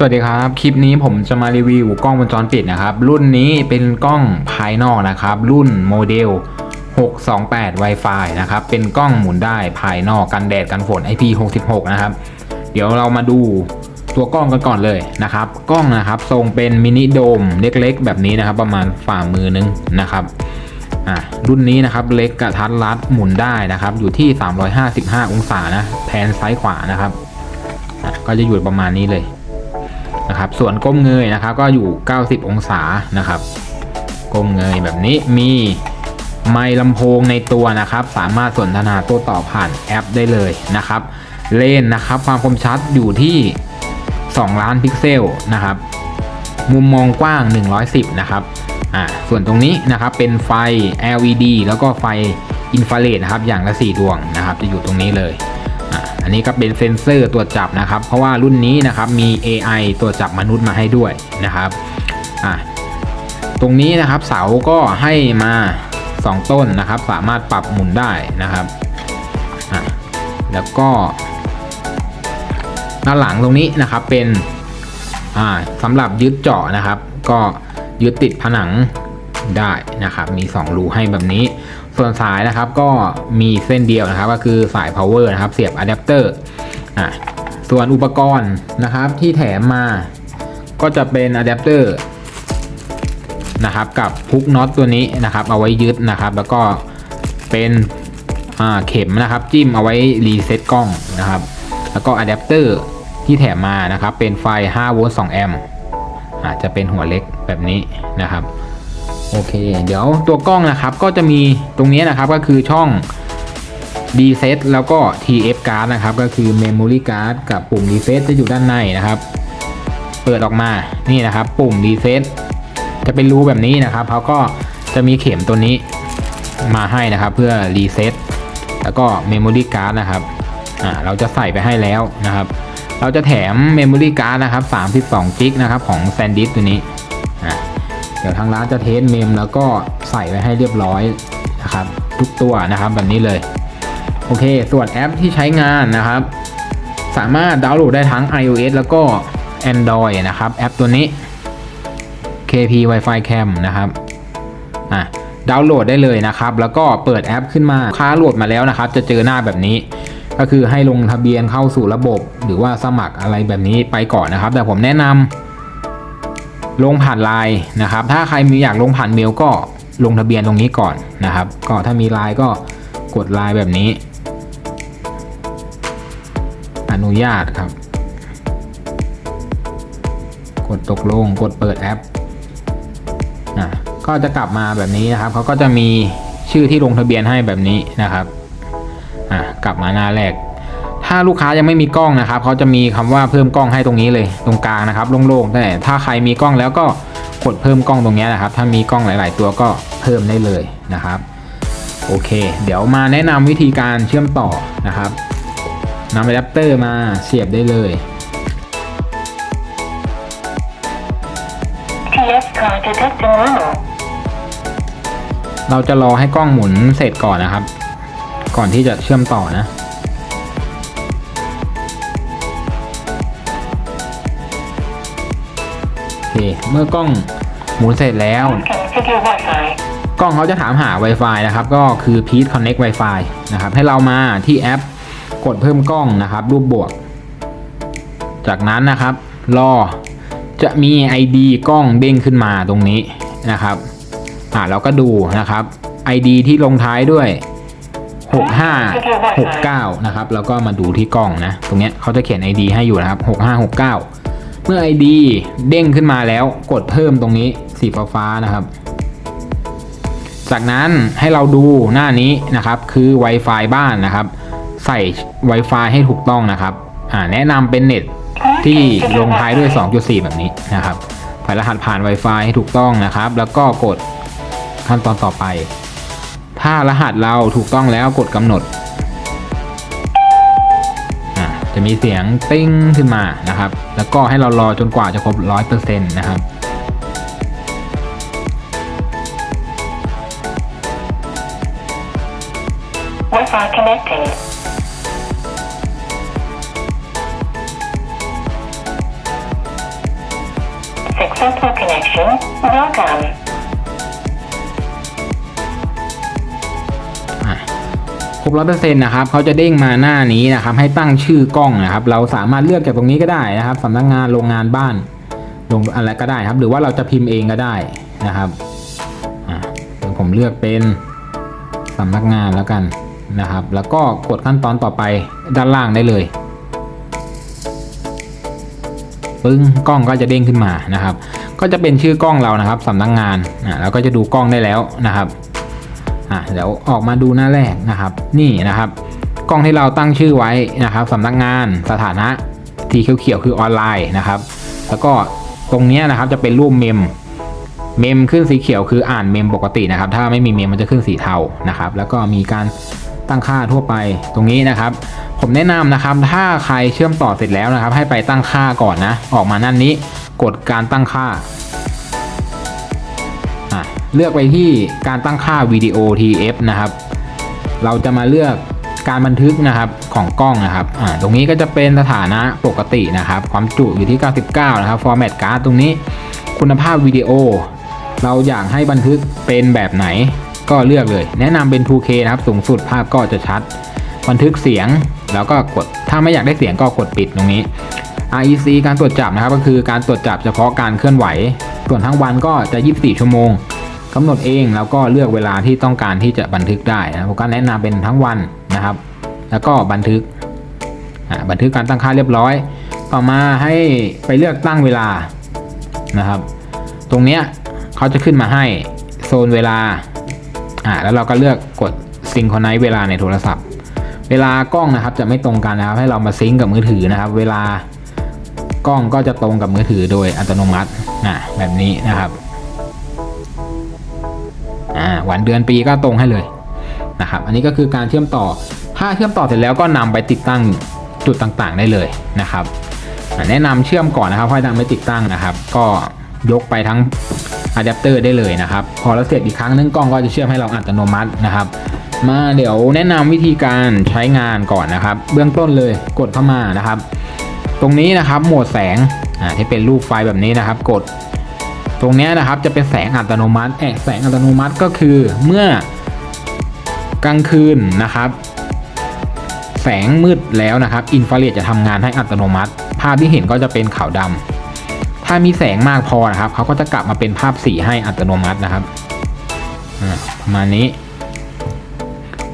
สวัสดีครับ คลิปนี้ผมจะมารีวิวกล้องวงจรปิดนะครับ รุ่นนี้เป็นกล้องภายนอกนะครับ รุ่นโมเดล 628 Wi-Fi นะครับ เป็นกล้องหมุนได้ภายนอกกันแดดกันฝน IP66 นะครับ เดี๋ยวเรามาดูตัวกล้องกันก่อนเลยนะครับ กล้องนะครับทรงเป็นมินิโดมเล็กๆ แบบนี้นะครับ ประมาณฝ่ามือนึงนะครับอ่ารุ่นนี้นะครับเล็กกระทัดรัดหมุนได้นะครับ อยู่ที่ 355 องศานะแผนซ้ายขวานะครับอะก็จะอยู่ประมาณนี้เลย นะครับ ส่วนก้มเงยนะครับ ก็อยู่ 90 องศานะครับ ก้มเงยแบบนี้มีไมค์ลำโพงในตัวนะครับ สามารถสนทนาโต้ตอบผ่านแอปได้เลยนะครับ เลนนะครับ ความคมชัดอยู่ที่ 2 ล้านพิกเซลนะครับ มุมมองกว้าง 110 นะครับอ่าส่วนตรงนี้นะครับเป็นไฟ LED แล้วก็ไฟอินฟราเรดนะครับ อย่างละ 4 ดวงนะครับ จะอยู่ตรงนี้เลย อันนี้ก็เป็นเซ็นเซอร์ตรวจจับนะครับ เพราะว่ารุ่นนี้นะครับมี AI ตรวจจับมนุษย์มาให้ด้วยนะครับอะตรงนี้นะครับเสาก็ให้มา 2 ต้นนะครับ สามารถปรับหมุนได้นะครับอะแล้วก็ด้านหลังตรงนี้นะครับเป็นอ่าสำหรับยึดเจาะนะครับ ก็ยึดติดผนัง ได้นะครับ มี 2 รูให้แบบนี้ ส่วนสายนะครับก็มีเส้นเดียวนะครับ ก็คือสาย power นะครับ เสียบอะแดปเตอร์อะส่วนอุปกรณ์นะครับที่แถมมาก็จะเป็นอะแดปเตอร์นะครับกับพุกน็อตตัวนี้นะครับ เอาไว้ยึดนะครับ แล้วก็เป็นอ่าเข็มนะครับ จิ้มเอาไว้รีเซ็ตกล้องนะครับ แล้วก็อะแดปเตอร์ที่แถมมานะครับ เป็นไฟ 5 โวลต์ 2 แอมป์อาจจะเป็นหัวเล็กแบบนี้นะครับ โอเค เดี๋ยวตัวกล้องนะครับก็จะมีตรงนี้นะครับก็คือช่อง reset แล้วก็ TF card นะครับ ก็คือ memory card กับปุ่ม reset จะอยู่ด้านในนะครับ เปิดออกมานี่นะครับ ปุ่ม reset จะเป็นรูแบบนี้นะครับเขาก็จะมีเข็มตัวนี้มาให้นะครับ เพื่อ reset แล้วก็ memory card นะครับอ่าเราจะใส่ไปให้แล้วนะครับ เราจะแถม memory card นะครับ32 g b นะครับของ SanDisk ตัวนี้ เดี๋ยวทางร้านจะเทสเมมแล้วก็ใส่ไว้ให้เรียบร้อยนะครับ ทุกตัวนะครับแบบนี้เลย โอเค ส่วนแอปที่ใช้งานนะครับ สามารถดาวน์โหลดได้ทั้ง iOS แล้วก็ Android นะครับ แอปตัวนี้ KP Wi-Fi Cam นะครับอะดาวน์โหลดได้เลยนะครับ แล้วก็เปิดแอปขึ้นมาค้าโหลดมาแล้วนะครับ จะเจอหน้าแบบนี้ ก็คือให้ลงทะเบียนเข้าสู่ระบบ หรือว่าสมัครอะไรแบบนี้ไปก่อนนะครับ แต่ผมแนะนำ ลงผ่านไลน์นะครับ ถ้าใครมีอยากลงผ่านเมลก็ลงทะเบียนตรงนี้ก่อนนะครับ ก็ถ้ามีไลน์ก็กดไลน์แบบนี้ อนุญาตครับ กดตกลงกดเปิดแอปอะก็จะกลับมาแบบนี้นะครับเขาก็จะมีชื่อที่ลงทะเบียนให้แบบนี้นะครับอะกลับมาหน้าแรก ถ้าลูกค้ายังไม่มีกล้องนะครับเขาจะมีคำว่าเพิ่มกล้องให้ตรงนี้เลยตรงกลางนะครับโล่งๆแต่ถ้าใครมีกล้องแล้วก็กดเพิ่มกล้องตรงนี้นะครับ ถ้ามีกล้องหลาย ๆ ตัวก็เพิ่มได้เลยนะครับโอเค เดี๋ยวมาแนะนำวิธีการเชื่อมต่อนะครับนำอะแดปเตอร์มาเสียบได้เลย TS card detecting normal. เราจะรอให้กล้องหมุนเสร็จก่อนนะครับ ก่อนที่จะเชื่อมต่อนะ เค เมื่อกล้องหมุนเสร็จแล้ว กล้องเขาจะถามหา Wi-Fi นะครับ ก็คือ Please Connect Wi-Fi นะครับ ให้เรามาที่แอปกดเพิ่มกล้องนะครับ รูปบวก จากนั้นนะครับ รอจะมี ID กล้องเด้งขึ้นมาตรงนี้นะครับอ่าเราก็ดูนะครับ ID ที่ลงท้ายด้วย 6569 นะครับ แล้วก็มาดูที่กล้องนะ ตรงเนี้ยเขาจะเขียน ID ให้อยู่นะครับ 6569 เมื่อ ID เด้งขึ้นมาแล้วกดเพิ่มตรงนี้สีฟ้านะครับ จากนั้นให้เราดูหน้านี้นะครับคือ Wi-Fi บ้านนะครับ ใส่ Wi-Fi ให้ถูกต้องนะครับอ่าแนะนำเป็นเน็ตที่ลงท้ายด้วย 2.4 แบบนี้นะครับใส่รหัสผ่าน Wi-Fi ให้ถูกต้องนะครับ แล้วก็กดขั้นตอนต่อไป ถ้ารหัสเราถูกต้องแล้วกดกำหนด จะมีเสียงติ้งขึ้นมานะครับ แล้วก็ให้เรารอจนกว่าจะครบ 100%นะครับ Wi-Fi connected. โ Successful connection. Welcome. บร้อยเปอร์เซ็นต์นะครับเขาจะเด้งมาหน้านี้นะครับ ให้ตั้งชื่อกล้องนะครับ เราสามารถเลือกจากตรงนี้ก็ได้นะครับสำนักงานโรงงานบ้านโรงอะไรก็ได้ครับ หรือว่าเราจะพิมพ์เองก็ได้นะครับผมเลือกเป็นสำนักงานแล้วกันนะครับ แล้วก็กดขั้นตอนต่อไปด้านล่างได้เลยปึ้งกล้องก็จะเด้งขึ้นมานะครับ ก็จะเป็นชื่อกล้องเรานะครับสำนักงานอะเราก็จะดูกล้องได้แล้วนะครับ อะเดี๋ยวออกมาดูหน้าแรกนะครับ นี่นะครับกล้องที่เราตั้งชื่อไว้นะครับสำนักงานสถานะสีเขียวๆคือออนไลน์นะครับ แล้วก็ตรงนี้นะครับจะเป็นรูปเมมเมมขึ้นสีเขียวคืออ่านเมมปกตินะครับ ถ้าไม่มีเมมมันจะขึ้นสีเทานะครับ แล้วก็มีการตั้งค่าทั่วไปตรงนี้นะครับ ผมแนะนำนะครับ ถ้าใครเชื่อมต่อเสร็จแล้วนะครับ ให้ไปตั้งค่าก่อนนะ ออกมานั่นนี้ กดการตั้งค่า เลือกไปที่การตั้งค่าวิดีโอ TF นะครับ เราจะมาเลือกการบันทึกนะครับของกล้องนะครับอ่าตรงนี้ก็จะเป็นสถานะปกตินะครับ ความจุอยู่ที่ 99 นะครับ format card ตรงนี้ คุณภาพวิดีโอ เราอยากให้บันทึกเป็นแบบไหนก็เลือกเลย แนะนำเป็น 2K นะครับ สูงสุดภาพก็จะชัด บันทึกเสียงแล้วก็กด ถ้าไม่อยากได้เสียงก็กดปิดตรงนี้ REC การตรวจจับนะครับ ก็คือการตรวจจับเฉพาะการเคลื่อนไหว ส่วนทั้งวันก็จะ 24 ชั่วโมง กำหนดเองแล้วก็เลือกเวลาที่ต้องการที่จะบันทึกได้นะผมก็แนะนำเป็นทั้งวันนะครับ แล้วก็บันทึกบันทึกการตั้งค่าเรียบร้อย ต่อมาให้ไปเลือกตั้งเวลานะครับ ตรงเนี้ยเขาจะขึ้นมาให้โซนเวลาอ่าแล้วเราก็เลือกกดซิงโครไนเวลาในโทรศัพท์ เวลากล้องนะครับจะไม่ตรงกันนะครับ ให้เรามาซิงก์กับมือถือนะครับ เวลากล้องก็จะตรงกับมือถือโดยอัตโนมัตินะแบบนี้นะครับ วันเดือนปีก็ตรงให้เลยนะครับ อันนี้ก็คือการเชื่อมต่อ ถ้าเชื่อมต่อเสร็จแล้วก็นำไปติดตั้งจุดต่างๆได้เลยนะครับ แนะนำเชื่อมก่อนนะครับค่อยนำไปติดตั้งนะครับ ก็ยกไปทั้งอะแดปเตอร์ได้เลยนะครับ พอเราเสร็จอีกครั้งนึงกล้องก็จะเชื่อมให้เราอัตโนมัตินะครับ มาเดี๋ยวแนะนำวิธีการใช้งานก่อนนะครับ เบื้องต้นเลยกดเข้ามานะครับ ตรงนี้นะครับโหมดแสงอ่าที่เป็นรูปไฟแบบนี้นะครับ กด ตรงนี้นะครับจะเป็นแสงอัตโนมัติแสงอัตโนมัติก็คือเมื่อกลางคืนนะครับ แสงมืดแล้วนะครับอินฟราเรดจะทำงานให้อัตโนมัติ ภาพที่เห็นก็จะเป็นขาวดำถ้ามีแสงมากพอนะครับเขาก็จะกลับมาเป็นภาพสีให้อัตโนมัตินะครับประมาณนี้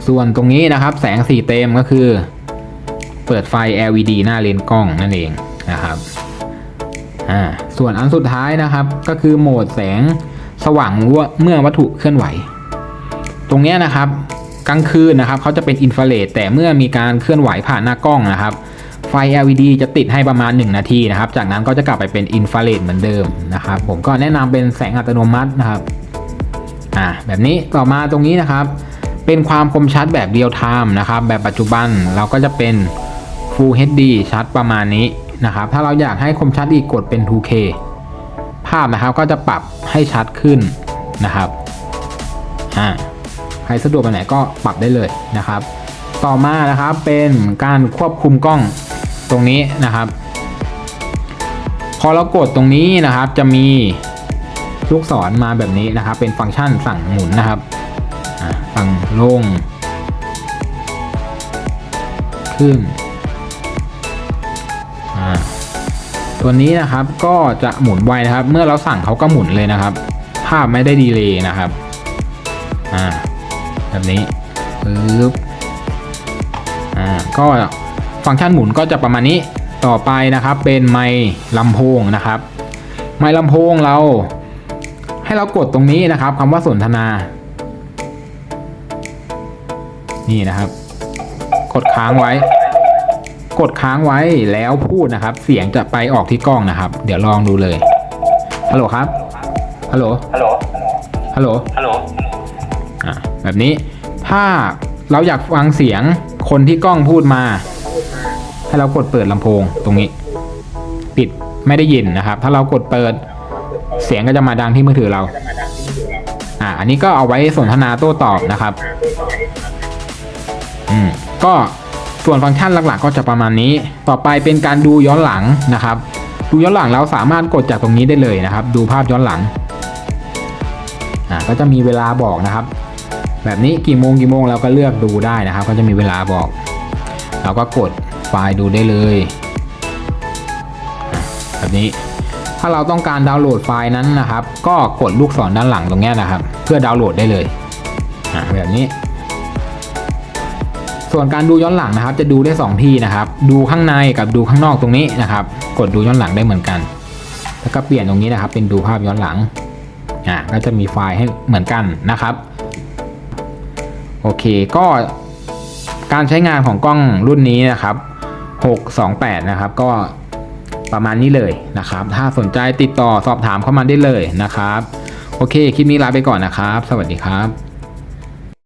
ส่วนตรงนี้นะครับ แสงสีเต็มก็คือ เปิดไฟ LED หน้าเลนส์กล้องนั่นเองนะครับ อ่าส่วนอันสุดท้ายนะครับก็คือโหมดแสงสว่างเมื่อวัตถุเคลื่อนไหว ตรงนี้นะครับกลางคืนนะครับเขาจะเป็นอินฟราเรดแต่เมื่อมีการเคลื่อนไหวผ่านหน้ากล้องนะครับ ไฟ LED จะติดให้ประมาณ 1 นาทีนะครับ จากนั้นก็จะกลับไปเป็นอินฟราเรดเหมือนเดิมนะครับ ผมก็แนะนำเป็นแสงอัตโนมัตินะครับอ่าแบบนี้ต่อมาตรงนี้นะครับ เป็นความคมชัดแบบเรียลไทม์นะครับ แบบปัจจุบันเราก็จะเป็น Full HD ชัดประมาณนี้ นะครับ ถ้าเราอยากให้คมชัดอีกกดเป็น 2K ภาพนะครับก็จะปรับให้ชัดขึ้นนะครับอ่าใครสะดวกไปไหนก็ปรับได้เลยนะครับ ต่อมานะครับเป็นการควบคุมกล้องตรงนี้นะครับ พอเรากดตรงนี้นะครับจะมีลูกศรมาแบบนี้นะครับ เป็นฟังก์ชันสั่งหมุนนะครับอะฝั่งลง ขึ้น ตัวนี้นะครับก็จะหมุนไวนะครับ เมื่อเราสั่งเขาก็หมุนเลยนะครับ ภาพไม่ได้ดีเลยนะครับอ่าแบบนี้ปึ๊บอ่าก็ฟังก์ชันหมุนก็จะประมาณนี้ต่อไปนะครับเป็นไมค์ลำโพงนะครับ ไมค์ลำโพงเรา ให้เรากดตรงนี้นะครับคำว่าสนทนา นี่นะครับ กดค้างไว้ กดค้างไว้แล้วพูดนะครับ เสียงจะไปออกที่กล้องนะครับ เดี๋ยวลองดูเลยฮัลโหลครับฮัลโหลฮัลโหลฮัลโหลฮัลโหลอะแบบนี้ถ้าเราอยากฟังเสียงคนที่กล้องพูดมา ให้เรากดเปิดลำโพงตรงนี้ ปิดไม่ได้ยินนะครับ ถ้าเรากดเปิดเสียงก็จะมาดังที่มือถือเราอ่าอันนี้ก็เอาไว้สนทนาโต้ตอบนะครับ อืมก็ ส่วนฟังก์ชันหลักๆ ก็จะประมาณนี้ ต่อไปเป็นการดูย้อนหลังนะครับ ดูย้อนหลังแล้วสามารถกดจากตรงนี้ได้เลยนะครับ ดูภาพย้อนหลังอ่าก็จะมีเวลาบอกนะครับ แบบนี้กี่โมงกี่โมงเราก็เลือกดูได้นะครับ ก็จะมีเวลาบอก เราก็กดไฟล์ดูได้เลย แบบนี้ถ้าเราต้องการดาวน์โหลดไฟล์นั้นนะครับ ก็กดลูกศรด้านหลังตรงนี้นะครับ เพื่อดาวน์โหลดได้เลยอะแบบนี้ ส่วนการดูย้อนหลังนะครับ จะดูได้ 2 ที่นะครับ ดูข้างในกับดูข้างนอกตรงนี้นะครับ กดดูย้อนหลังได้เหมือนกัน แล้วก็เปลี่ยนตรงนี้นะครับ เป็นดูภาพย้อนหลังอะก็จะมีไฟล์ให้เหมือนกันนะครับ โอเคก็การใช้งานของกล้องรุ่นนี้นะครับ 628 นะครับ ก็ประมาณนี้เลยนะครับ ถ้าสนใจติดต่อสอบถามเข้ามาได้เลยนะครับ โอเค คลิปนี้ลาไปก่อนนะครับ สวัสดีครับ